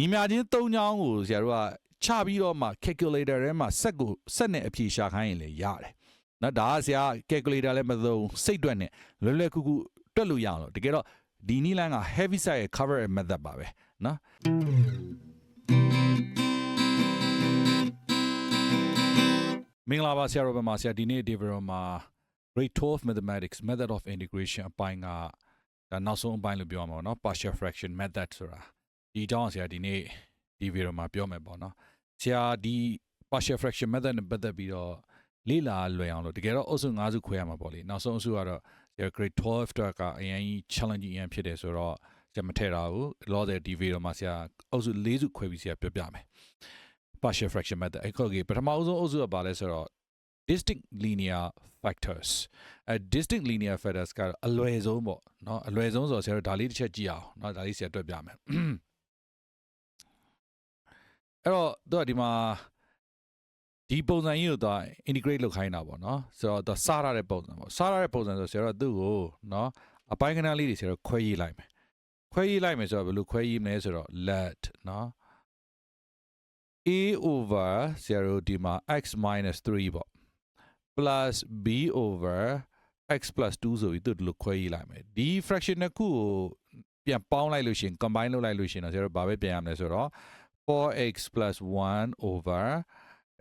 ညီမြချင်း၃ချောင်းကိုဆရာတို့ကချပြီးတော့မှ calculator ထဲမှာဆက်ကိုဆက်နဲ့အဖြေရှာခိုင်းရင်လည်းရတယ်နော်ဒါကဆရာ calculator လည်းမသုံးစိတ်တွက်နဲ့လွယ်လွယ်ကူကူတွက်လို့ရအောင်လို့တကယ်တော့ဒီနီလန်က heavy side ရဲ့ cover method ပါပဲနော်မင်္ဂလာပါဆရာရောဘတ်မှာဆရာဒီနေ့ Develop မှာ Grade 12 Mathematics Method of Integration အပိုင်းကဒါနောက်ဆုံးအပိုင်းလို့ပြောမှာပေါ့နော် Partial Fraction Method ဆိုတာ ဒီအကြောင်းဆရာဒီနေ့ဒီ video မှာပြောမယ်ပေါ့နော်ဆရာဒီ Partial Fraction Method နဲ့ပတ်သက်ပြီးတော့လေ့လာလွယ်အောင်လို့တကယ်တော့အုပ်စု၅စုခွဲရမှာပေါ့လေနောက်ဆုံးအစုကတော့ဆရာ Grade 12အတွက်ကအရင်ကြီး challenging အရင်ဖြစ်တယ်ဆိုတော့ဆရာမထည့်တာဘူးလောဆယ်ဒီ video မှာဆရာအုပ်စု၄စုခွဲပြီးဆရာပြောပြမယ် partial fraction method အဲ့ခေါ်ကြီးပထမအဆုံးအုပ်စုကဘာလဲဆိုတော့ distinct linear factors အဲ distinct linear factors ကအလွယ်ဆုံးပေါ့เนาะအလွယ်ဆုံးဆိုတော့ဆရာတို့ဒါလေးတစ်ချက်ကြည့်အောင်เนาะဒါလေးဆရာတွေ့ပြမယ် အဲ့တော့သူကဒီမှာဒီပုံစံကြီးကိုသူက integrate လုပ်ခိုင်းတာပေါ့နော်ဆိုတော့သူစားရတဲ့ပုံစံပေါ့စားရတဲ့ပုံစံဆိုဆရာကသူ့ကိုနော်အပိုင်းကဏ္ဍလေးတွေဆရာခွဲရေးလိုက်မယ်ခွဲရေးလိုက်မယ်ဆိုတော့ဘယ်လိုခွဲရေးမလဲဆိုတော့ let နော် a over ဆရာတို့ဒီမှာ x 3ပေါ့ plus b over x 2ဆိုပြီးသူ့လိုခွဲရေးလိုက်မယ်ဒီ fraction တစ်ခုကိုပြန်ပေါင်းလိုက်လို့ရှင် combine လုပ်လိုက်လို့ရှင်တော့ဆရာတို့ဘာပဲပြန်ရမလဲဆိုတော့ 4x plus 1 over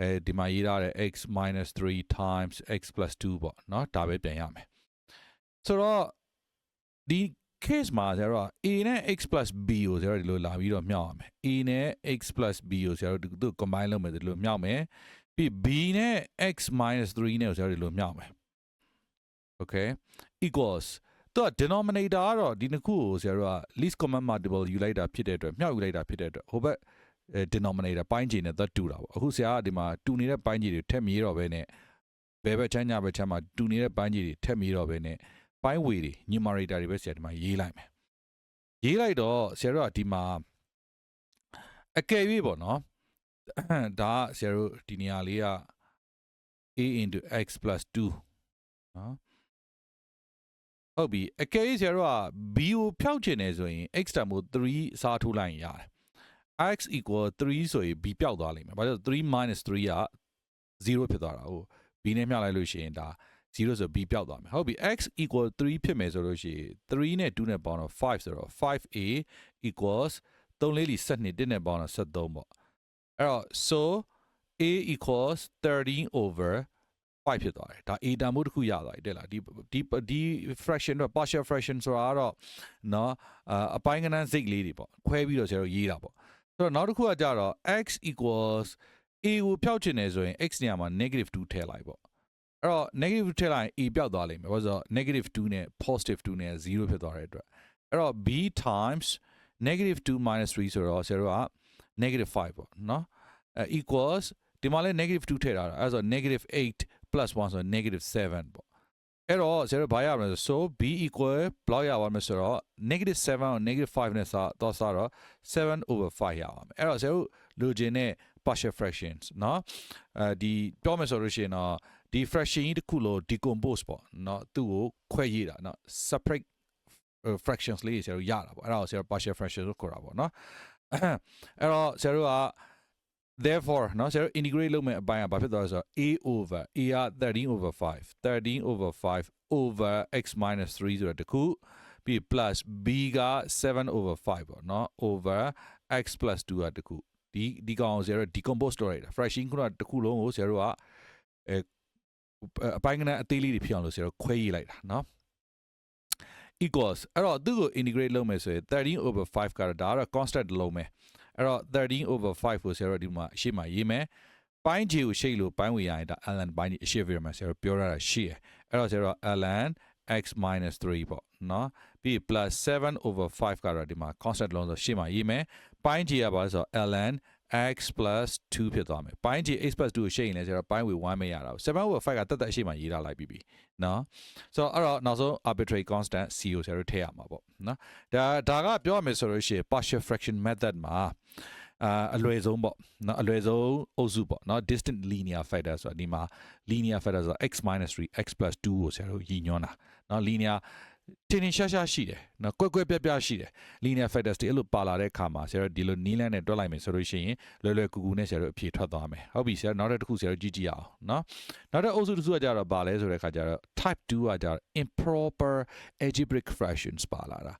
အဲဒီမှာရေးထားတဲ့ x minus 3 times x plus 2ပေါ့เนาะဒါပဲပြန်ရမယ်ဆိုတော့ဒီ case မှာဆရာတို့က a နဲ့ x plus b ကိုဆရာတို့ဒီလိုလာပြီးတော့မြှောက်ရမယ် a နဲ့ x plus b ကိုဆရာတို့သူ combine လုပ်မယ်ဒီလိုမြှောက်မယ်ပြီး b နဲ့ x minus 3နဲ့ကိုဆရာတို့ဒီလိုမြှောက်မယ် okay equals တော့ denominator ကတော့ဒီနှစ်ခုကိုဆရာတို့က least common multiple ယူလိုက်တာဖြစ်တဲ့အတွက်မြှောက်ယူလိုက်တာဖြစ်တဲ့အတွက်ဟိုဘက် denominator ပိုင်းခြေနဲ့သက်တူတာပေါ့အခုဆရာကဒီမှာတူနေတဲ့ပိုင်းခြေတွေထက်မြေးတော့ပဲနဲ့ဘယ်ဘက်ချမ်းညာဘက်ချမ်းမှာတူနေတဲ့ပိုင်းခြေတွေထက်မြေးတော့ပဲနဲ့ပိုင်းဝေတွေ numerator တွေပဲဆရာဒီမှာရေးလိုက်မယ်ရေးလိုက်တော့ဆရာတို့ကဒီမှာအကယ်၍ပေါ့နော်ဒါကဆရာတို့ဒီနေရာလေးက a into x plus 2နော်ဟုတ်ပြီအကယ်၍ဆရာတို့က b ကိုဖျောက်ချင်တယ်ဆိုရင် x တန်ဖိုး3အစားထိုးလိုက်ရင်ရတယ် x equal 3ဆိုရင် b ပျောက်သွားလိမ့်မယ်ဘာလို့3 minus 3က0ဖြစ်သွားတာဟုတ် b နဲ့မျှလိုက်လို့ရှိရင်ဒါ0ဆို b ပျောက်သွားမယ်ဟုတ်ပြီ x equal 3ဖြစ်မယ်ဆိုလို့ရှိရင်3နဲ့2နဲ့ပေါင်းတော့5ဆိုတော့ 5a equals 3လေးလီ7တစ်နဲ့ပေါင်းတော့73ပေါ့အဲ့တော့ so a equals 13 over 5ဖြစ်သွားတယ်ဒါ a တန်ဖိုးတစ်ခုရသွားပြီတဲ့လားဒီဒီဒီ fraction တော့ partial fraction ဆိုတာကတော့เนาะအပိုင်းကဏ္ဍစိတ်လေးတွေပေါ့ခွဲပြီးတော့ဆရာတို့ရေးတာပေါ့ ဆိုတော့နောက်တစ်ခုကကြတော့ x equals a ကိုဖျောက်ချင်တယ်ဆိုရင် x နေရာမှာ negative 2ထည့်လိုက်ပေါ့အဲ့တော့ negative ထည့်လိုက်ရင် a ပျောက်သွားလိမ့်မယ်ဘာလို့ဆိုတော့ negative 2နဲ့ positive 2နဲ့0ဖြစ်သွားတဲ့အတွက်အဲ့တော့ b times negative 2 minus 3ဆိုတော့ဆရာတို့က negative 5ပေါ့နော်အဲ equals ဒီမှာလဲ negative 2ထည့်ထားတာအဲ့ဆို negative 8 plus 1ဆို negative 7ပေါ့ အဲ့တော့ဆရာတို့ဘာရမလဲဆို so b equal ဘလောက်ရပါမလဲဆိုတော့ negative 7ကို negative 5နဲ့စားတော့စားတော့7 over 5ရပါမယ်အဲ့တော့ဆရာတို့လိုချင်တဲ့ partial fractions เนาะအဲဒီပြောမယ်ဆိုလို့ရှိရင်တော့ဒီ fraction ကြီးတစ်ခုလို့ decompose ပေါ့เนาะသူ့ကိုခွဲရေးတာเนาะ separate fractions လေးဆရာတို့ရတာပေါ့အဲ့ဒါကိုဆရာတို့ partial fractions လို့ခေါ်တာပေါ့เนาะအဲ့တော့ဆရာတို့က therefore เนาะဆရာတို့ integrate လုပ်မယ့်အပိုင်းကဘာဖြစ်သွားလဲဆိုတော့ a over a က13 over 5 13 over 5 over x minus 3ဆိုတော့တခုပြီး plus b က7 over 5ပေါ့เนาะ over x plus 2ကတခုဒီဒီကောင်ကိုဆရာတို့ decompose လုပ်လိုက်တာ fraction ခုနတခုလုံးကိုဆရာတို့ကအဲအပိုင်းကနအသေးလေးတွေဖြစ်အောင်လို့ဆရာတို့ခွဲရေးလိုက်တာเนาะ equals အဲ့တော့သူ့ကို integrate လုပ်မယ်ဆိုရင်13 over 5ကတော့ဒါကတော့ constant လုံးမယ် အဲ့တော့13 over 5ကိုဆရာတို့ဒီမှာအရှိမရေးမယ်ပိုင်း J ကိုရှိလို့ပိုင်းဝေရရင်ဒါ ln ပိုင်းအရှိပြရမယ်ဆရာတို့ပြောရတာရှိရအဲ့တော့ဆရာတို့ ln x 3ပေါ့နော်ပြီး plus 7 over 5ကတော့ဒီမှာ constant လုံးဆိုရှေ့မှာရေးမယ်ပိုင်း J ကပါဆို ln x 2ဖြစ်သွားမယ်ပိုင်း J x 2ကိုရှိရင်လည်းကျတော့ပိုင်းဝေ1မရတာဘူး 7 over 5ကတက်တက်အရှိမှရေးထားလိုက်ပြီးပြီနော်ဆိုတော့အဲ့တော့နောက်ဆုံး arbitrary constant c ကိုဆရာတို့ထည့်ရမှာပေါ့နော်ဒါဒါကပြောရမယ်ဆိုလို့ရှိရင် partial fraction method မှာအာအလွယ်ဆုံးပေါ့နော်အလွယ်ဆုံးအုပ်စုပေါ့နော် distant linear factor ဆိုတာဒီမှာ linear factor ဆိုတာ x 3 x 2ကိုဆရာတို့ရည်ညွှန်းတာနော် linear တင်းတင်းရှားရှားရှိတယ်နော်ကွက်ကွက်ပြက်ပြက်ရှိတယ် linear factors တွေအဲ့လိုပါလာတဲ့အခါမှာဆရာတို့ဒီလိုနီးလန်းနဲ့တွက်လိုက်မယ်ဆိုလို့ရှိရင်လွယ်လွယ်ကူကူနဲ့ဆရာတို့အဖြေထွက်သွားမယ်ဟုတ်ပြီဆရာနောက်တစ်ခုဆရာတို့ကြည့်ကြည့်အောင်နော်နောက်တစ်အုပ်စုတစ်စုကကြတော့ပါလဲဆိုတဲ့အခါကျတော့ type 2ကကြတော့ improper algebraic fractions ပါလာတာ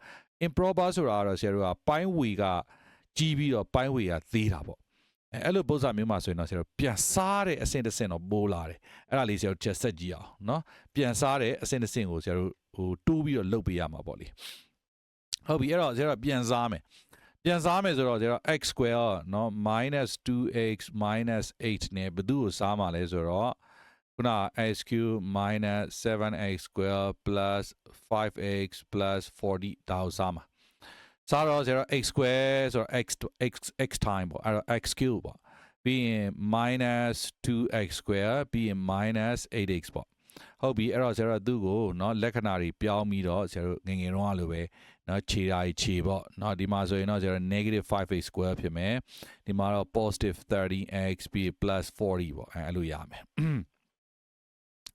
improper ဆိုတာကတော့ဆရာတို့ကပိုင်းဝေကကြီးပြီးတော့ပိုင်းဝေကသေးတာပေါ့ အဲအဲ့လိုပုံစံမျိုးမှာဆိုရင်တော့ဆရာတို့ပြန်စားတဲ့အဆင့်တစ်ဆင့်တော့ပိုးလာတယ်အဲ့ဒါလေးဆရာတို့ချက်ဆက်ကြည့်အောင်နော်ပြန်စားတဲ့အဆင့်တစ်ဆင့်ကိုဆရာတို့ဟိုတိုးပြီးတော့လုတ်ပေးရမှာပေါ့လေဟုတ်ပြီအဲ့တော့ဆရာတို့ပြန်စားမယ်ပြန်စားမယ်ဆိုတော့ဆရာတို့ x square နော် -2x 8 နဲ့ဘယ်သူ့ကိုစားမှာလဲဆိုတော့ခုန x cube minus 7x square plus 5x plus 40ဒါကိုစားမှာ စားတော့ဆရာတို့ x square ဆိုတော့ x x x time ပေါ့အဲ့တော့ x cube ပေါ့ပြီးရင် minus 2x square ပြီးရင် minus 8x ပေါ့ဟုတ်ပြီအဲ့တော့ဆရာတို့သူ့ကိုเนาะလက္ခဏာတွေပြောင်းပြီးတော့ဆရာတို့ငယ်ငယ်တုန်းကလိုပဲเนาะခြေဓာတ်ခြေပေါ့เนาะဒီမှာဆိုရင်တော့ဆရာတို့ negative 5x square ဖြစ်မယ်ဒီမှာတော့ positive 30x ပြီး plus 40ပေါ့အဲအဲ့လိုရမယ်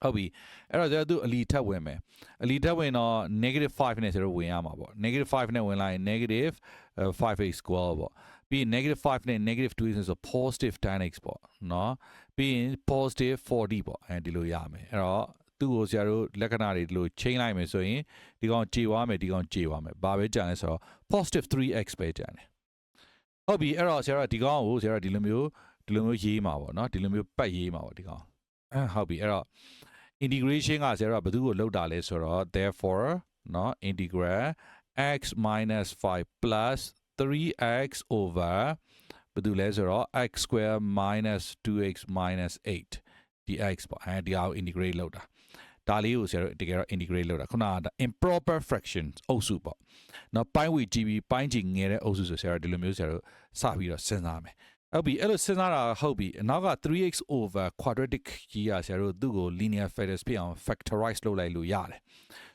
ဟုတ်ပြီအဲ့တော့ကျတော့သူအလီထပ်ဝင်မယ်အလီထပ်ဝင်တော့ -5 နဲ့ဆိုတော့ဝင်ရမှာပေါ့ -5 နဲ့ဝင်လိုက်ရင် -5x square ပေါ့ပြီးရင် -5 နဲ့ -2 ဆိုဆို positive 10x ပေါ့နော်ပြီးရင် positive 40ပေါ့အဲဒီလိုရမယ်အဲ့တော့သူ့ကိုဆရာတို့လက္ခဏာတွေဒီလိုချိန်လိုက်မယ်ဆိုရင်ဒီကောင်ကြေွားမယ်ဒီကောင်ကြေွားမယ်ဘာပဲကြံလဲဆိုတော့ positive 3x ပဲကြံတယ်ဟုတ်ပြီအဲ့တော့ဆရာတို့ဒီကောင်ကိုဆရာတို့ဒီလိုမျိုးဒီလိုမျိုးရေးမှာပေါ့နော်ဒီလိုမျိုးပတ်ရေးမှာပေါ့ဒီကောင် ဟုတ်ပြီအဲ့တော့ integration ကဆရာတို့ကဘယ်သူကိုလောက်တာလဲဆိုတော့ therefore เนาะ integral x 5 plus 3x over ဘယ်သူလဲဆိုတော့ x square minus 2x minus 8 dx ပေါ့အဲဒီအောင် integrate လုပ်တာဒါလေးကိုဆရာတို့တကယ်တော့ integrate လုပ်တာခုနက improper fractions အုပ်စုပေါ့နော်ပိုင်းဝေကြည့်ပြီးပိုင်းကြည့်ငယ်တဲ့အုပ်စုဆိုဆရာတို့ဒီလိုမျိုးဆရာတို့စပြီးတော့စဉ်းစားမယ် ဟုတ်ပြီအဲ့လိုစဉ်းစားတာဟုတ်ပြီနောက်က 3x over quadratic ကြီးอ่ะဆရာတို့သူ့ကို linear factors ဖြစ်အောင် factorize လုပ်လိုက်လို့ရတယ်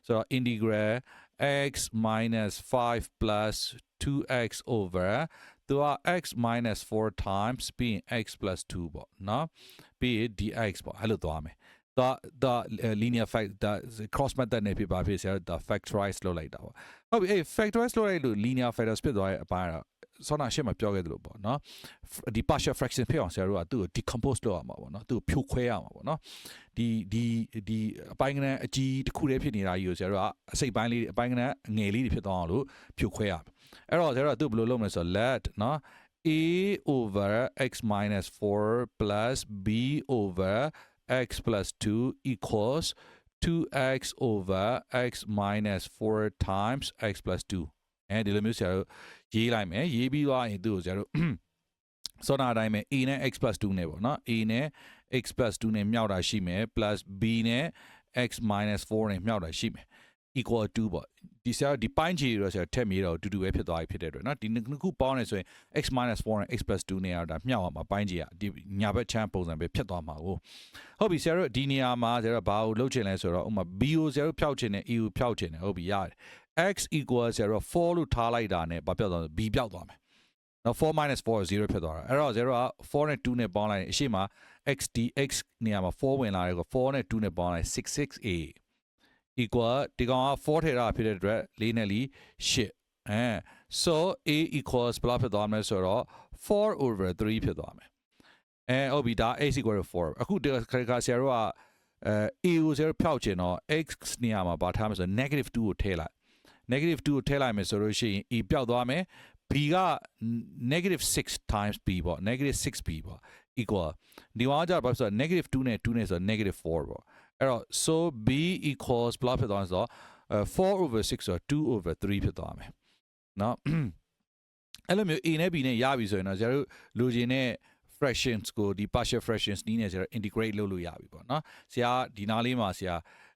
ဆိုတော့ integral x minus 5 plus 2x over သူက x minus 4 times ပြီးရင် x plus 2ပေါ့နော်ပြီးရင် dx ပေါ့အဲ့လိုသွားမယ်ဒါဒါ linear fact ဒါ cross method နဲ့ဖြစ်ပါဖြစ်ဆရာဒါ factorize လုပ်လိုက်တာပေါ့ဟုတ်ပြီအဲ့ factorize လုပ်လိုက်လို့ linear factors ဖြစ်သွားတဲ့အပိုင်းတော့ ဆောနာရှေ့မှာပြောခဲ့သလိုပေါ့နော်ဒီ partial fraction ဖြစ်အောင်ဆရာတို့ကသူ့ကို decompose လုပ်ရမှာပေါ့နော်သူ့ကိုဖြိုခွဲရမှာပေါ့နော်ဒီဒီဒီအပိုင်းကနန်းအကြီးတစ်ခုတည်းဖြစ်နေတာကြီးကိုဆရာတို့ကအစိတ်ပိုင်းလေးအပိုင်းကနန်းငယ်လေးတွေဖြစ်သွားအောင်လို့ဖြိုခွဲရမယ်အဲ့တော့ဆရာတို့ကသူ့ဘယ်လိုလုပ်မလဲဆိုတော့ let နော် a over x minus 4 plus b over x plus 2 equals 2x over x minus 4 times x plus 2 အဲဒီလိုမျိုးဆရာတို့ရေးလိုက်မယ်ရေးပြီးသွားရင်သူ့ကိုဆရာတို့စောနာအတိုင်းပဲ a နဲ့ x plus 2နဲ့ပေါ့နော် a နဲ့ x plus 2နဲ့မြောက်တာရှိမယ် plus b နဲ့ x minus 4နဲ့မြောက်တာရှိမယ် equal to ပေါ့ဒီဆရာဒီပိုင်းချီရောဆရာထက်မြေတော့တူတူပဲဖြစ်သွားပြီဖြစ်တဲ့အတွက်เนาะဒီနှစ်ခုပေါင်းနေဆိုရင် x 4နဲ့ x 2နဲ့ရတာမြောက်အောင်မှာပိုင်းချီကဒီညာဘက်ချမ်းပုံစံပဲဖြစ်သွားမှာကိုဟုတ်ပြီဆရာတို့ဒီနေရာမှာဆရာတို့ဘာကိုလုပ်ချင်လဲဆိုတော့ဥမာ b ကိုဆရာတို့ဖျောက်ချင်တယ် a ကိုဖျောက်ချင်တယ်ဟုတ်ပြီရတယ် x equal ဆရာတို့4လို့ထားလိုက်တာနဲ့ဘာပြောက်သွားလဲ b ပြောက်သွားမယ်နော်4 4 0ဖြစ်သွားတာအဲ့တော့0က4နဲ့2နဲ့ပေါင်းလိုက်ရင်အရှိမ x dx နေရာမှာ4ဝင်လာတယ်ကို4နဲ့2နဲ့ပေါင်းလိုက် 66a equal ဒီကောင်က4ထဲတာဖြစ်တဲ့အတွက်4နဲ့4 8အဲ so a equals ဘယ်လောက်ဖြစ်သွားမလဲဆိုတော့4 over 3ဖြစ်သွားမယ်အဲဟုတ်ပြီဒါ x equal to 4အခုဒီခါဆရာတို့ကအဲ a ကိုဆရာတို့ဖျောက်ချင်တော့ x နေရာမှာဘာထားမလဲဆိုတော့ negative 2ကိုထည့်လိုက် negative 2ကိုထည့်လိုက်မယ်ဆိုလို့ရှိရင် e ပျောက်သွားမယ် b က negative 6 times b ပေါ့ negative 6b ပေါ့ equal ဒီမှာကျတော့ဘာဖြစ်ဆိုတော့ negative 2နဲ့2နဲ့ဆိုတော့ negative 4ပေါ့အဲ့တော့ so b equals ဘယ်လောက်ဖြစ်သွားလဲဆိုတော့4 over 6ဆိုတော့2 over 3ဖြစ်သွားမယ်เนาะအဲ့လိုမျိုး a နဲ့ b နဲ့ရပြီဆိုရင်တော့ကျတို့လိုချင်တဲ့ fractions ကိုဒီ partial fractions နည်းနဲ့ကျတော့ integrate လုပ်လို့ရပြီပေါ့เนาะဆရာဒီနားလေးမှာဆရာ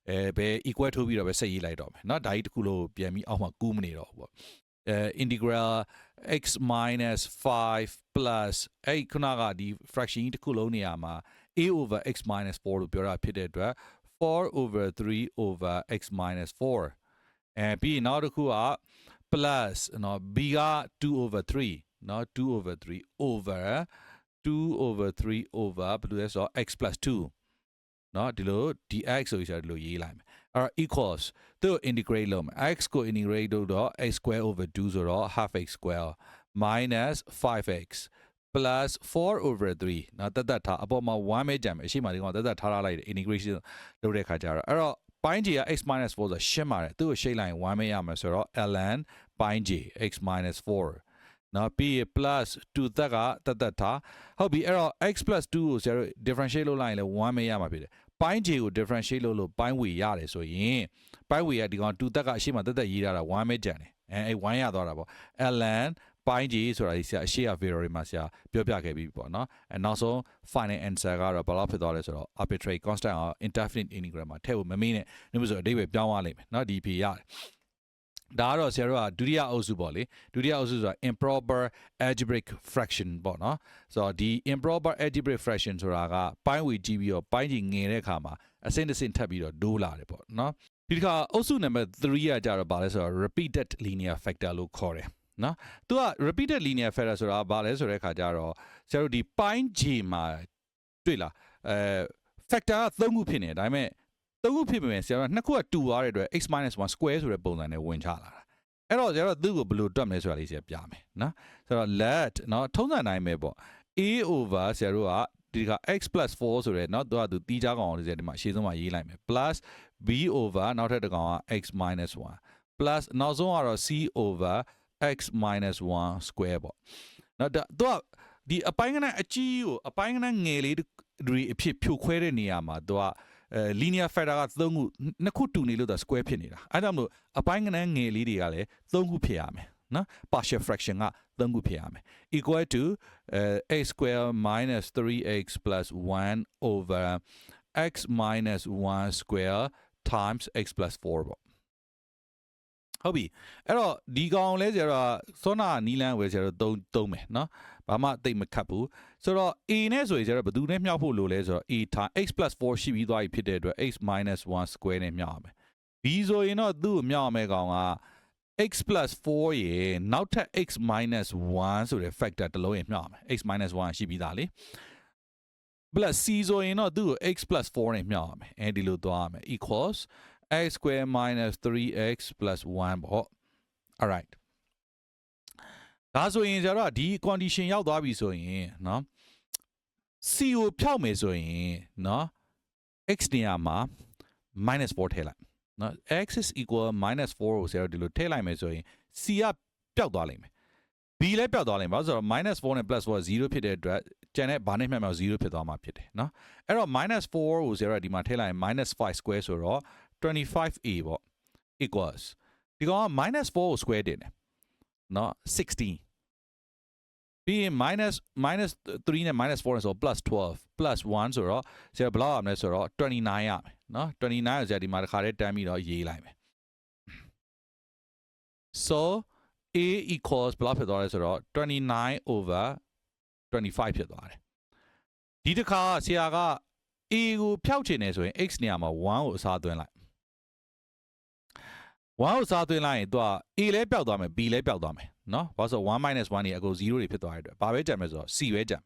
အဲဘယ် equal ထိုးပြီးတော့ပဲဆက်ရေးလိုက်တော့မယ်เนาะဒါကြီးတစ်ခုလို့ပြန်ပြီးအောက်မှာကူးမနေတော့ဘူးပေါ့အဲ integral x minus 5 plus အဲ့ခုနကဒီ fraction ကြီးတစ်ခုလုံးနေရာမှာ a over x minus 4လို့ပြောတာဖြစ်တဲ့အတွက်4 over 3 over x minus 4အဲပြီးရင်နောက်တစ်ခုက plus เนาะ b က2 over 3เนาะ2 over 3 over 2 over 3 over ဘယ်လိုလဲဆိုတော့ x plus 2 เนาะဒီလို dx ဆိုပြီးဆိုဒီလိုရေးလိုက်မယ် အဲ့တော့ equals သူ့ကို integrate လုပ်မယ် x ကို integrate လုပ်တော့ x square over 2ဆိုတော့ half x square minus 5x plus 4 over 3เนาะတက်တက်ထားအပေါ်မှာ1ပဲကြံမယ်အရှိမဒီကောင်တက်တက်ထားထားလိုက်တယ် integration လုပ်တဲ့ခါကျတော့အဲ့တော့ပိုင်း j က x minus 4ဆိုရှင်းပါတယ်သူ့ကိုရှိတ်လိုက်ရင်1ပဲရမယ်ဆိုတော့ ln ပိုင်း j x minus 4နော်ပြီးရင် plus 2သက်ကတက်တက်ထားဟုတ်ပြီအဲ့တော့ x plus 2ကိုဆရာတို့ differentiate လုပ်လိုက်ရင်လည်း1ပဲရမှာဖြစ်တယ် ပိုင်း j ကို differentiate လုပ်လို့ပိုင်းဝေရတယ်ဆိုရင်ပိုင်းဝေရဒီကောင်2သက်ကအရှိမတက်တက်ရေးထားတာ1ပဲကြံတယ်အဲအဲ့1ရသွားတာပေါ့ ln ပိုင်း G ဆိုတာဒီဆရာအရှိရ variable မှာဆရာပြောပြခဲ့ပြီးပေါ့နော်အဲနောက်ဆုံး final answer ကတော့ဘယ်လောက်ဖြစ်သွားလဲဆိုတော့ arbitrary constant အောင် indefinite integer မှာထည့်ဖို့မမေးနဲ့ဒါမျိုးဆိုအဓိပ္ပာယ်ပြောင်းသွားလိမ့်မယ်နော်ဒီဖြေရတယ် ဒါကတော့ဆရာတို့ကဒုတိယအုပ်စုပေါ့လေဒုတိယအုပ်စုဆိုတာ improper algebraic fraction ပေါ့နော်ဆိုတော့ဒီ improper algebraic fraction ဆိုတာကပိုင်းဝေကြည့်ပြီးတော့ပိုင်းကြီးငယ်တဲ့အခါမှာအစင်းတစ်စင်းထပ်ပြီးတော့ဒိုးလာတယ်ပေါ့နော်ဒီတစ်ခါအုပ်စုနံပါတ်3ကကြတော့ဗာလဲဆိုတော့ repeated linear factor လို့ခေါ်တယ်နော်သူက repeated linear factor ဆိုတာဘာလဲဆိုတဲ့အခါကျတော့ဆရာတို့ဒီပိုင်း G မှာတွေ့လားအဲ factor က3ခုဖြစ်နေတယ်ဒါပေမဲ့ 3ခုဖြစ်ပေမဲ့ဆရာတို့နှစ်ခုကတူသွားတဲ့အတွက် x 1 square ဆိုတဲ့ပုံစံနဲ့ဝင်ချလာတာအဲ့တော့ဆရာတို့သူ့ကိုဘယ်လိုတွက်မလဲဆိုတာလေးဆရာပြမယ်နော်ဆိုတော့ let နော်ထုံးစံတိုင်းပဲပေါ့ a over ဆရာတို့ကဒီက x 4ဆိုရဲเนาะသူကသူတီးကြကောင်အောင်ဒီဒီမှာအရှေ့ဆုံးမှာရေးလိုက်မယ် plus b over နောက်ထပ်တစ်ကောင်က x 1 plus နောက်ဆုံးကတော့ c over x 1 square ပေါ့เนาะသူကဒီအပိုင်းကနအကြီးကိုအပိုင်းကနငယ်လေးတွေအဖြစ်ဖြိုခွဲတဲ့နေရာမှာသူက အဲ linear factor က3ခုနှစ်ခုတူနေလို့သူ square ဖြစ်နေတာအဲဒါမလို့အပိုင်းကနငယ်လေးတွေကလည်း3ခုဖြစ်ရမယ်နော် partial fraction က3ခုဖြစ်ရမယ် equal to uh, x square minus 3x plus 1 over x minus 1 square times x plus 4ပေါ့ဟုတ်ပြီအဲ့တော့ဒီကောင်လဲဆရာတော့စောနာနီလန်းဝယ်ဆရာတော့သုံးသုံးမယ်နော် ဘာမှတိတ်မခတ်ဘူးဆိုတော့ a နဲ့ဆိုရင်ဆရာတော့ဘယ်သူနဲ့မြောက်ဖို့လိုလဲဆိုတော့ a time x plus 4ရှိပြီးသွားပြီဖြစ်တဲ့အတွက် x minus 1 square နဲ့မြောက်ရမယ် b ဆိုရင်တော့သူ့ကိုမြောက်ရမယ်ကောင်က x plus 4ရေနောက်ထပ် x minus 1ဆိုတဲ့ factor တစ်လုံးရေမြောက်ရမယ် x minus 1ရှိပြီးသားလေ plus c ဆိုရင်တော့သူ့ကို x plus 4နဲ့မြောက်ရမယ်အဲဒီလိုသွားရမယ် equals x square minus 3x plus 1ပေါ့ alright ဒါဆိုရင်ကျတော့ဒီ condition ရောက်သွားပြီဆိုရင်เนาะ c ကိုဖြောက်မယ်ဆိုရင်เนาะ x နေရာမှာ minus 4ထည့်လိုက်နော် x is equal minus 4ကိုဆရာတို့ဒီလိုထည့်လိုက်မယ်ဆိုရင် c ကပျောက်သွားလိမ့်မယ် b လည်းပျောက်သွားလိမ့်မယ်ဘာလို့ဆိုတော့ minus 4နဲ့ plus 4 0ဖြစ်တဲ့အတွက်ကျန်တဲ့ဘာနဲ့မှတ်မှ0ဖြစ်သွားမှာဖြစ်တယ်နော်အဲ့တော့ minus 4ကိုဆရာတို့ဒီမှာထည့်လိုက်ရင် minus 5 square ဆိုတော့ 25a ပေါ့ equals ဒီကောင်က minus 4ကို square တင်တယ် နော်16ပြီးရင် minus minus 3နဲ့ minus 4နဲ့ဆို plus 12 plus 1ဆိုတော့ဆရာဘယ်လောက်ရမလဲဆိုတော့29ရမယ်နော်29ကိုဆရာဒီမှာတစ်ခါတည်းတန်းပြီးတော့ရေးလိုက်မယ် so a equals ဘယ်လောက်ဖြစ်သွားလဲဆိုတော့29 over 25ဖြစ်သွားတယ်ဒီတစ်ခါဆရာက a ကိုဖျောက်ချင်နေဆိုရင် x နေရာမှာ1ကိုအစားသွင်းလိုက် 1ကိုစားသွင်းလိုက်ရင်သူက a လဲပျောက်သွားမယ် b လဲပျောက်သွားမယ်နော်ဘာလို့ဆို1 1နေအကုန်0တွေဖြစ်သွားတဲ့အတွက်ဘာပဲကြံမယ်ဆိုတော့ c ပဲကြံ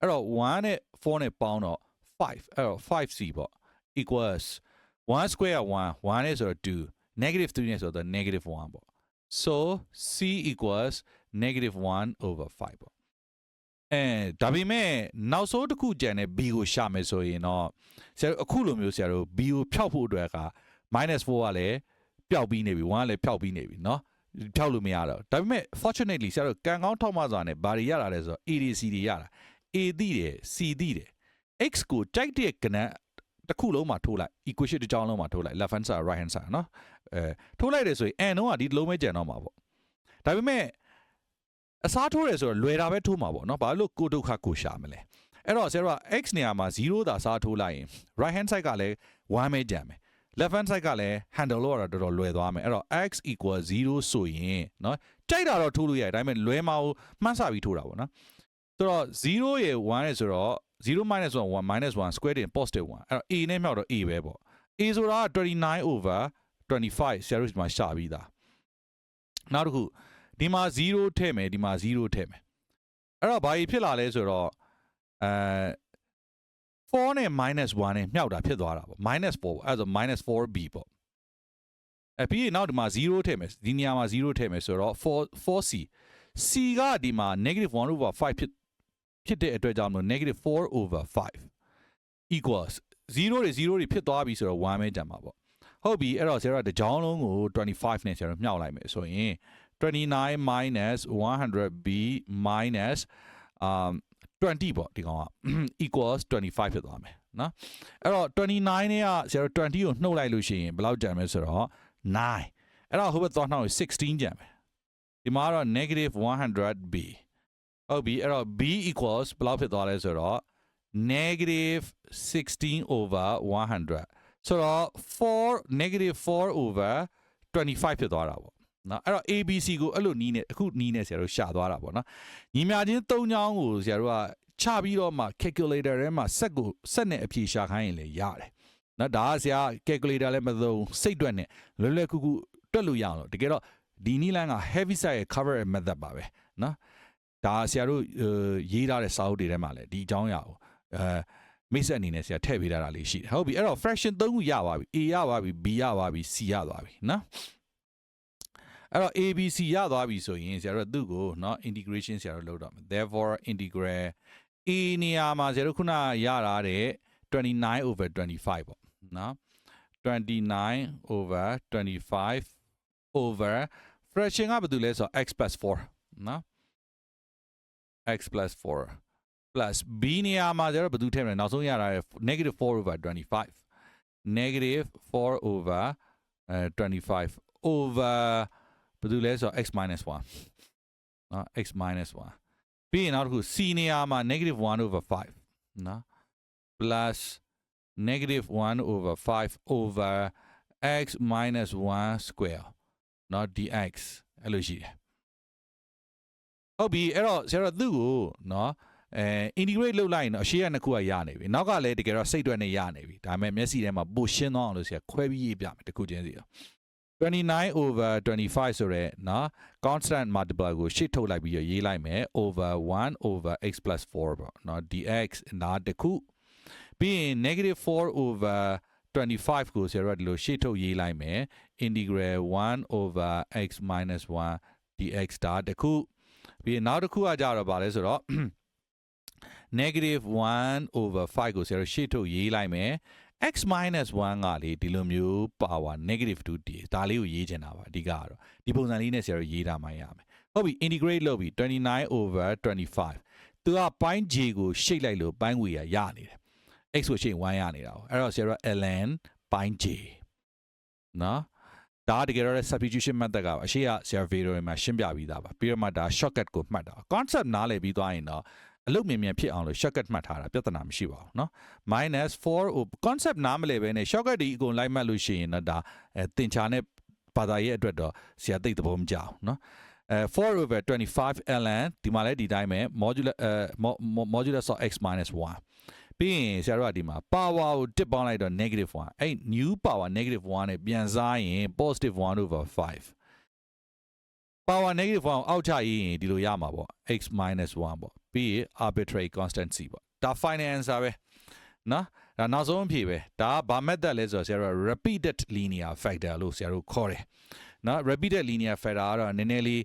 အဲ့တော့1နဲ့4နဲ့ပေါင်းတော့5အဲ့တော့ 5c ပေါ့ equals 1 square 1 1နဲ့ဆိုတော့2 negative 3နဲ့ဆိုတော့ negative 1ပေါ့ so c equals negative 1 over 5ပေါ့အဲဒါပေမဲ့နောက်ဆုံးတစ်ခုကြံတဲ့ b ကိုရှာမယ်ဆိုရင်တော့ဆရာတို့အခုလိုမျိုးဆရာတို့ b ကိုဖျောက်ဖို့အတွက်က -4 ကလည်း ပျောက်ပြီးနေပြီ1ကလည်းဖျောက်ပြီးနေပြီเนาะဖျောက်လို့မရတော့ဒါပေမဲ့ fortunately ဆရာတို့ကံကောင်းထောက်မှစွာနဲ့ဘာတွေရလာလဲဆိုတော့ ADC တွေရတာ A သိတယ် C သိတယ် X ကိုကြိုက်တဲ့ကဏ္ဍတစ်ခုလုံးမှာထိုးလိုက် equation တစ်ကြောင်းလုံးမှာထိုးလိုက် left hand side right hand side เนาะအဲထိုးလိုက်တယ်ဆိုရင် n တော့ကဒီလုံးပဲကျန်တော့မှာပေါ့ဒါပေမဲ့အစားထိုးတယ်ဆိုတော့လွယ်တာပဲထိုးမှာပေါ့เนาะဘာလို့ကိုဒုက္ခကိုရှာမလဲအဲ့တော့ဆရာတို့က x နေရာမှာ0သာစားထိုးလိုက်ရင် right hand side ကလည်း1ပဲကြံမယ် left hand side ကလည်း handle လို့ရတာတော်တော်လွယ်သွားမယ်အဲ့တော့ x equal 0ဆိုရင်เนาะကြိုက်တာတော့ထိုးလို့ရတယ်ဒါပေမဲ့လွယ်မအောင်မှန်းဆပြီးထိုးတာပေါ့နော်ဆိုတော့0ရယ်1ရယ်ဆိုတော့0 minus 1 1 minus 1 square တင် positive 1အဲ့တော့ a နဲ့မြောက်တော့ a ပဲပေါ့ a ဆိုတာက29 over 25 series မှာရှာပြီးသားနောက်တစ်ခုဒီမှာ0ထည့်မယ်ဒီမှာ0ထည့်မယ်အဲ့တော့ဘာကြီးဖြစ်လာလဲဆိုတော့အဲ 4နဲ့ minus 1နဲ့မြောက်တာဖြစ်သွားတာပေါ့ minus 4ပေါ့အဲ့ဒါဆို minus 4b ပေါ့အဲပြီးရင်နောက်ဒီမှာ0ထည့်မယ်ဒီနေရာမှာ0ထည့်မယ်ဆိုတော့4 4c c ကဒီမှာ negative 1 over 5ဖြစ်ဖြစ်တဲ့အတွက်ကြောင့်မလို့ negative 4 over 5 equals 0တွေ0တွေဖြစ်သွားပြီဆိုတော့1ပဲကျန်မှာပေါ့ဟုတ်ပြီအဲ့တော့ဆရာတို့ကတစ်ကြောင်းလုံးကို25နဲ့ဆရာတို့မြှောက်လိုက်မယ်ဆိုရင်29 minus 100b minus um 20ပေါ့ဒီကောင်က equals 25ဖြစ်သွားမယ်နော်အဲ့တော့29နဲ့ကဆရာတို့20ကိုနှုတ်လိုက်လို့ရှိရင်ဘယ်လောက်ကျန်မလဲဆိုတော့9အဲ့တော့ဟိုဘက်သွားနှောက်ရင်16ကျန်မယ်ဒီမှာကတော့ negative 100b ဟုတ်ပြီအဲ့တော့ b equals ဘယ်လောက်ဖြစ်သွားလဲဆိုတော့ negative 16 over 100ဆိုတော့4 negative 4 over 25ဖြစ်သွားတာပေါ့ နော်အဲ့တော့ ABC ကိုအဲ့လိုနီးနေအခုနီးနေဆရာတို့ရှာသွားတာပေါ့နော်ညီမချင်း၃ချောင်းကိုဆရာတို့ကချပြီးတော့မှ calculator ထဲမှာဆက်ကိုဆက်နဲ့အဖြေရှာခိုင်းရင်လည်းရတယ်နော်ဒါကဆရာ calculator လည်းမသုံးစိတ်တွက်နဲ့လွယ်လွယ်ကူကူတွက်လို့ရအောင်လို့တကယ်တော့ဒီနီးလန်းက heavy side ရဲ့ cover method ပါပဲနော်ဒါဆရာတို့ရေးထားတဲ့စာအုပ်တွေထဲမှာလည်းဒီအကြောင်းအရာကိုအဲမိတ်ဆက်အနေနဲ့ဆရာထည့်ပေးထားတာလေးရှိတယ်ဟုတ်ပြီအဲ့တော့ fraction 3ခုရပါပြီ a ရပါပြီ b ရပါပြီ c ရသွားပြီနော် အဲ့တော့ ABC ရသွားပြီဆိုရင်ဆရာတို့သူ့ကိုเนาะ integration ဆရာတို့လုပ်တော့မယ် therefore integral a နေရာမှာဆရာတို့ခုနရတာတဲ့29 over 25ပေါ့เนาะ29 over 25 over fraction ကဘာတူလဲဆိုတော့ x plus 4เนาะ x plus 4 plus b နေရာမှာကျတော့ဘာတူထည့်မလဲနောက်ဆုံးရတာ negative 4 over 25 negative 4 over အဲ25 over ဘာတူလဲဆိုတော့ x minus 1နော် x minus 1ပြီးရင်နောက်တစ်ခု c နေရာမှာ negative 1 over 5နော် plus negative 1 over 5 over x minus 1 square နော် dx အဲ့လိုရှိတယ်ဟုတ်ပြီအဲ့တော့ဆရာတို့သူ့ကိုနော်အဲ integrate လုပ်လိုက်ရင်တော့အရှိရနှစ်ခုကရနေပြီနောက်ကလည်းတကယ်တော့စိတ်တွက်နဲ့ရနေပြီဒါပေမဲ့မျက်စိထဲမှာပိုရှင်းသွားအောင်လို့ဆရာခွဲပြီးရေးပြမယ်တစ်ခုချင်းစီတော့ 29 over 25ဆိုရဲနော် constant multiply ကိုရှေ့ထုတ်လိုက်ပြီးရေးလိုက်မယ် over 1 over x plus 4ပေါ့နော် dx နာတစ်ခုပြီးရင် negative 4 over 25ကိုဆရာတို့ကဒီလိုရှေ့ထုတ်ရေးလိုက်မယ် integral 1 over x minus 1 dx ဒါတစ်ခုပြီးရင်နောက်တစ်ခုကကြတော့ဗာလဲဆိုတော့ negative 1 over 5ကိုဆရာတို့ရှေ့ထုတ်ရေးလိုက်မယ် x minus 1ကလေဒီလိုမျိုး power negative 2 d ဒါလေးကိုရေးချင်တာပါအဓိကကတော့ဒီပုံစံလေးနဲ့ဆရာတို့ရေးတာမှရမယ်ဟုတ်ပြီ integrate လုပ်ပြီ29 over 25သူကပိုင်း j ကိုရှေ့လိုက်လို့ပိုင်းငွေရရနေတယ် x ကိုရှေ့1ရနေတာ哦အဲ့တော့ဆရာတို့ ln ပိုင်း j နော်ဒါတကယ်တော့ substitution method ကအရှိရ survey တွေမှာရှင်းပြပြီးသားပါပြီးတော့မှဒါ shortcut ကိုမှတ်တာ concept နားလည်ပြီးသွားရင်တော့ အလုပ်မြန်မြန်ဖြစ်အောင်လို့ shortcut မှတ်ထားတာပြဿနာမရှိပါဘူးเนาะ -4 ဟို concept နားမလဲပဲနဲ့ shortcut ဒီအကုန်လိုက်မှတ်လို့ရှိရင်တော့ဒါအဲသင်ချာနဲ့ဘာသာရေးအတွက်တော့ဆရာသိတဲ့ဘောမကြအောင်เนาะအဲ4 over 25 ln ဒီမှာလည်းဒီတိုင်းပဲ modulus အဲ modulus of x minus 1ပြီးရင်ဆရာတို့ကဒီမှာ power ကိုတစ်ပေါင်းလိုက်တော့ negative 1အဲ့ new power negative 1နဲ့ပြန်စားရင် positive 1 over 5 power negative 1ကိုအောက်ချရေးရင်ဒီလိုရမှာပေါ့ x minus 1ပေါ့ ပြီးရ arbitrary constancy ပေါ့ဒါ financer ပဲနော်ဒါနောက်ဆုံးအဖြေပဲဒါကဘာ method လဲဆိုတော့ဆရာတို့ repeated linear factor လို့ဆရာတို့ခေါ်တယ်နော် repeated linear factor ကတော့နည်းနည်းလေး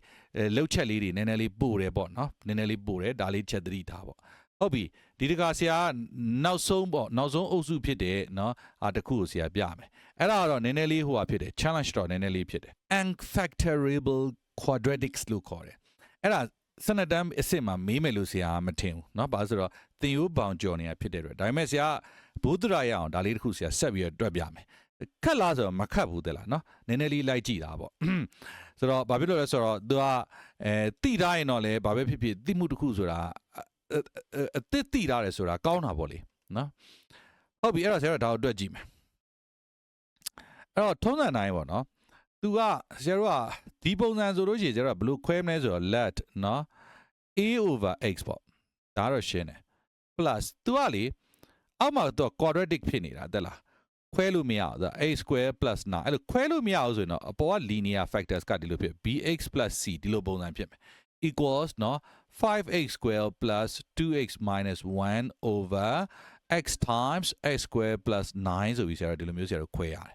လှုပ်ချက်လေးတွေနည်းနည်းလေးပို့တယ်ပေါ့နော်နည်းနည်းလေးပို့တယ်ဒါလေးချက်သတိထားပေါ့ဟုတ်ပြီဒီတခါဆရာနောက်ဆုံးပေါ့နောက်ဆုံးအုပ်စုဖြစ်တယ်နော်အာတခုကိုဆရာပြမယ်အဲ့ဒါကတော့နည်းနည်းလေးဟိုဟာဖြစ်တယ် challenge တော့နည်းနည်းလေးဖြစ်တယ် unfactorable quadratics လို့ခေါ်တယ်အဲ့ဒါ စနတမ်းအစ်စ်မှာမေးမယ်လို့ဆရာမထင်ဘူးเนาะဘာလို့ဆိုတော့သင်ရိုးပေါင်ကြော်နေတာဖြစ်တဲ့အတွက်ဒါပေမဲ့ဆရာဘုဒ္ဓရာရအောင်ဒါလေးတစ်ခုဆရာဆက်ပြီးတော့တွက်ပြမယ်ခက်လားဆိုတော့မခက်ဘူးတဲ့လားเนาะနည်းနည်းလေးလိုက်ကြည့်တာပေါ့ဆိုတော့ဘာဖြစ်လို့လဲဆိုတော့ तू ကအဲတိထားရင်တော့လေဘာပဲဖြစ်ဖြစ်တိမှုတစ်ခုဆိုတာအသစ်တိထားတယ်ဆိုတာကောင်းတာပေါ့လေနော်ဟုတ်ပြီအဲ့တော့ဆရာတို့ဒါကိုတွက်ကြည့်မယ်အဲ့တော့ထုံးစံတိုင်းပေါ့နော် သူကဆရာတို့ကဒီပုံစံဆိုလို့ရှိရင်ဆရာတို့ကဘယ်လိုခွဲမလဲဆိုတော့ let နော် a over x ပေါ့ဒါတော့ရှင်းတယ် plus သူကလေအောက်မှာတော့ quadratic ဖြစ်နေတာတက်လားခွဲလို့မရအောင်ဆို a square plus 9အဲ့လိုခွဲလို့မရအောင်ဆိုရင်တော့အပေါ်က linear factors ကဒီလိုဖြစ် bx c ဒီလိုပုံစံဖြစ်မယ် equals เนาะ 5x squared plus 2x minus 1 over x times x squared plus 9ဆိုပြီးဆရာတို့ဒီလိုမျိုးဆရာတို့ခွဲရတယ်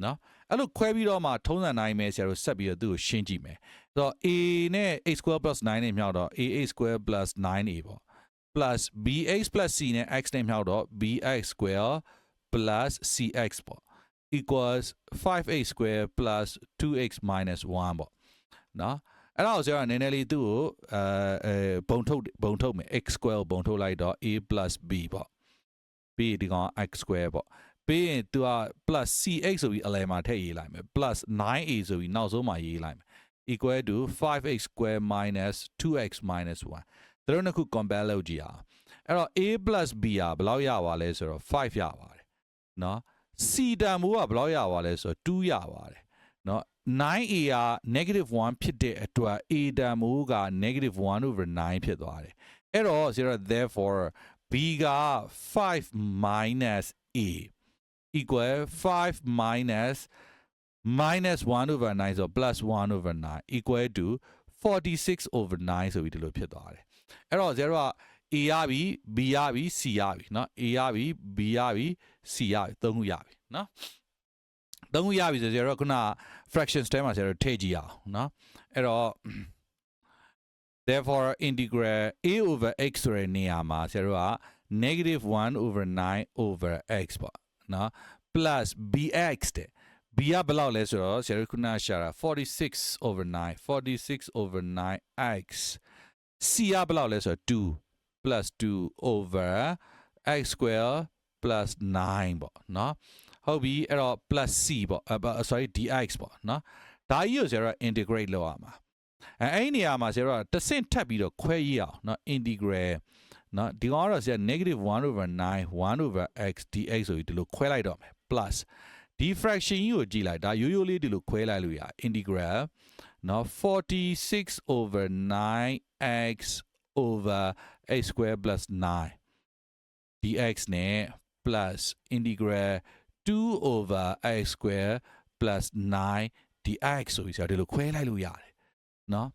เนาะ အဲ့လိုခွဲပြီးတော့မှထုံးစံတိုင်းပဲဆရာတို့ဆက်ပြီးတော့သူ့ကိုရှင်းကြည့်မယ်ဆိုတော့ a နဲ့ a square plus 9နဲ့မြောက်တော့ a square plus 9a ပေါ့ plus bx plus c နဲ့ x နဲ့မြောက်တော့ bx square plus cx ပေါ့ equals 5x square plus 2x minus 1ပေါ့နော်အဲ့တော့ဆရာကနည်းနည်းလေးသူ့ကိုအဲအဲဘုံထုတ်ဘုံထုတ်မယ် x square ကိုဘုံထုတ်လိုက်တော့ a plus b ပေါ့ပြီးဒီကောင် x square ပေါ့ ပြီးရင်သူက plus cx ဆိုပြီးအလယ်မှာထည့်ရေးလိုက်မယ် plus 9a ဆိုပြီးနောက်ဆုံးမှာရေးလိုက်မယ် equal to 5x square minus 2x minus 1သူတို့နှစ်ခု compare လုပ်ကြည့်အောင်အဲ့တော့ a plus b อ่ะဘယ်လောက်ရပါလဲဆိုတော့5ရပါတယ်เนาะ c တန်မိုးကဘယ်လောက်ရပါလဲဆိုတော့2ရပါတယ်เนาะ 9a က negative 1ဖြစ်တဲ့အတွက် a တန်မိုးက negative 1 over 9ဖြစ်သွားတယ်အဲ့တော့ဆိုတော့ therefore b က5 minus a equal 5 minus minus 1 over 9ဆို plus 1 over 9 equal to 46 over 9ဆိုပြီးဒီလိုဖြစ်သွားတယ်အဲ့တော့0က a ရပြီ b ရပြီ c ရပြီเนาะ a ရပြီ b ရပြီ c ရပြီသုံးခုရပြီเนาะသုံးခုရပြီဆိုတော့ခုန fractions တဲမှာဆရာတို့ထည့်ကြည့်အောင်เนาะအဲ့တော့ therefore integral a over x ဆိုတဲ့နေရာမှာဆရာတို့က negative 1 over 9 over x ပေါ့ နော် plus bx တဲ့ b ကဘယ်လောက်လဲဆိုတော့ဆရာခုနရှာတာ46 over 9 46 over 9x c ကဘယ်လောက်လဲဆိုတော့2 plus 2 over x square plus 9ပေါ့နော်ဟုတ်ပြီအဲ့တော့ plus c ပေါ့ sorry dx ပေါ့နော်ဒါကြီးကိုဆရာက integrate လုပ်ရမှာအဲအဲ့ဒီနေရာမှာဆရာကတဆင့်ထပ်ပြီးတော့ခွဲရအောင်နော် integral နော်ဒီကောင်ကတော့ဆရာ negative 1 over 9 1 over x dx ဆိုပြီးဒီလိုခွဲလိုက်တော့မယ် plus ဒီ fraction ကြီးကိုကြည့်လိုက်ဒါရိုးရိုးလေးဒီလိုခွဲလိုက်လို့ရ integral နော်46 over 9 x over x square plus 9 dx နဲ့ plus integral 2 over x square plus 9 dx ဆိုပြီးဆရာဒီလိုခွဲလိုက်လို့ရတယ်နော်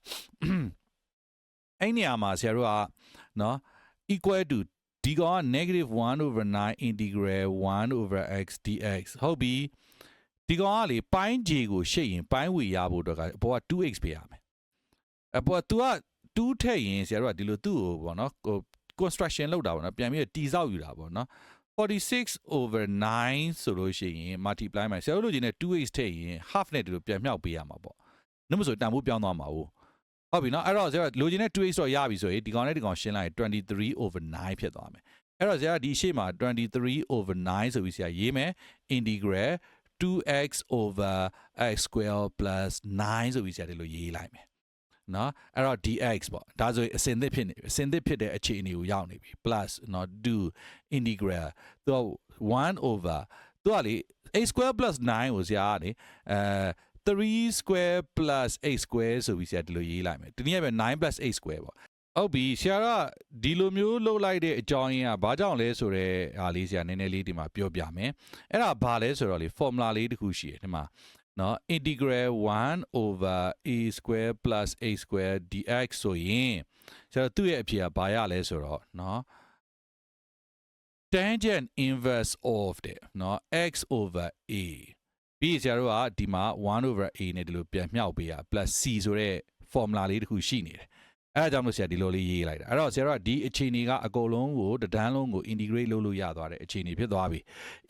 အဲ့နေရာမှာဆရာတို့ကနော် equal to ဒီကောင်က negative 1 over 9 integral 1 over x dx ဟုတ်ပြီဒီကောင်ကလေပိုင်း j ကိုရှေ့ရင်ပိုင်းဝေရဖို့အတွက်ကဘောက 2x ပေးရမယ်အပေါ်က तू က2ထည့်ရင်ဆရာတို့ကဒီလိုသူ့ကိုပေါ့နော်ဟို construction လုပ်တာပေါ့နော်ပြန်ပြီးတိဆောက်ယူတာပေါ့နော်46 over 9ဆိုလို့ရှိရင် multiply မှာဆရာတို့လိုချင်တဲ့ 2x ထည့်ရင် half နဲ့ဒီလိုပြန်မြောက်ပေးရမှာပေါ့နှမဆိုတန်ဖိုးပြောင်းသွားမှာ ਉਹ ဟုတ်ပြီနော်အဲ့တော့ဆရာလိုချင်တဲ့ 2x တော့ရပြီဆိုရင်ဒီကောင်နဲ့ဒီကောင်ရှင်းလိုက်23 over 9ဖြစ်သွားမယ်အဲ့တော့ဆရာဒီရှေ့မှာ23 over 9ဆိုပြီးဆရာရေးမယ် integral 2x over x square plus 9ဆိုပြီးဆရာဒီလိုရေးလိုက်မယ်နော်အဲ့တော့ dx ပေါ့ဒါဆိုရင်အစင်သစ်ဖြစ်နေပြီအစင်သစ်ဖြစ်တဲ့အခြေအနေကိုရောက်နေပြီ plus နော်2 integral သူက1 over သူကလေ x square plus 9ကိုဆရာကနေအဲ 3 square plus 8 square ဆိုပြီးဆရာဒီလိုရေးလိုက်မယ်ဒီနေ့ပဲ9 plus 8 square ပေါ့ဟုတ်ပြီဆရာကဒီလိုမျိုးလုပ်လိုက်တဲ့အကြောင်းရင်းကဘာကြောင့်လဲဆိုတော့ဟာလေးဆရာနည်းနည်းလေးဒီမှာပြောပြမယ်အဲ့ဒါဘာလဲဆိုတော့လေ formula လေးတစ်ခုရှိတယ်ဒီမှာနော် integral 1 over a square plus a square dx ဆိုရင်ဆရာသူ့ရဲ့အဖြေကဘာရလဲဆိုတော့နော် tangent inverse of တဲ့နော် x over a ပြီးဆရာတို့ကဒီမှာ1 over a နဲ့ဒီလိုပြန်မြှောက်ပေးရ plus c ဆိုတဲ့ formula လေးတစ်ခုရှိနေတယ်အဲဒါကြောင့်လို့ဆရာဒီလိုလေးရေးလိုက်တာအဲ့တော့ဆရာတို့ကဒီအခြေအနေကအကုန်လုံးကိုတဒန်းလုံးကို integrate လုပ်လို့ရသွားတဲ့အခြေအနေဖြစ်သွားပြီ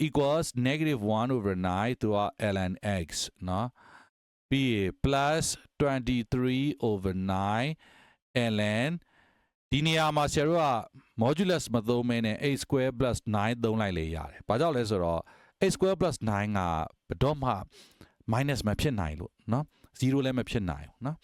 equals negative 1 over 9သူက ln x နော်ပြီး plus 23 over 9 ln ဒီနေရာမှာဆရာတို့က modulus မသုံးမဲနဲ့ a square plus 9သုံးလိုက်လေရတယ်။ဘာကြောင့်လဲဆိုတော့ a square plus 9ကဘယ်တော့မှ minus မဖြစ်နိုင်လို့เนาะ0လည်းမဖြစ်နိုင်ဘူးเนาะ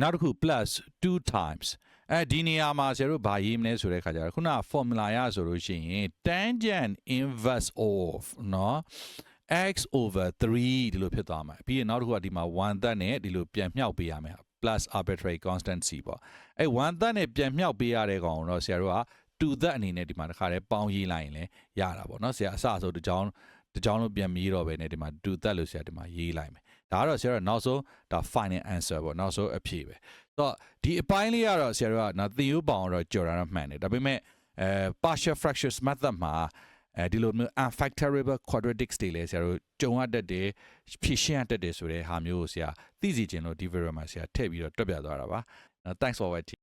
နောက်တစ်ခု plus 2 times အဲဒီနေရာမှာဆရာတို့ဘာရေးမလဲဆိုတဲ့ခါကျတော့ခုန formula ရဆိုလို့ရှိရင် tangent inverse of เนาะ x over 3ဒီလိုဖြစ်သွားမှာပြီးရင်နောက်တစ်ခုကဒီမှာ1သက်နဲ့ဒီလိုပြန်မြှောက်ပေးရမယ် plus arbitrary constant c ပေါ့အဲ1သက်နဲ့ပြန်မြှောက်ပေးရတဲ့ကောင်တော့ဆရာတို့က 2သက်အနေနဲ့ဒီမှာတစ်ခါတည်းပေါင်းရေးလိုက်ရင်လည်းရတာပေါ့နော်ဆရာအစအဆိုတစ်ကြောင်းတစ်ကြောင်းလုံးပြန်မြည်တော့ပဲねဒီမှာ2သက်လို့ဆရာဒီမှာရေးလိုက်မယ်ဒါကတော့ဆရာတို့နောက်ဆုံးဒါ final answer ပေါ့နောက်ဆုံးအဖြေပဲဆိုတော့ဒီအပိုင်းလေးကတော့ဆရာတို့ကနော်သင်ယူပေါအောင်တော့ကြော်တာတော့မှန်တယ်ဒါပေမဲ့အဲ partial fractions method မှာအဲဒီလိုမျိုး unfactorable quadratics တွေလဲဆရာတို့ကြုံရတတ်တယ်ဖြည့်ရှင်းရတတ်တယ်ဆိုတဲ့ဟာမျိုးကိုဆရာသိစီခြင်းလို့ဒီ video မှာဆရာထည့်ပြီးတော့တွက်ပြသွားတာပါ။ Uh, thanks for watching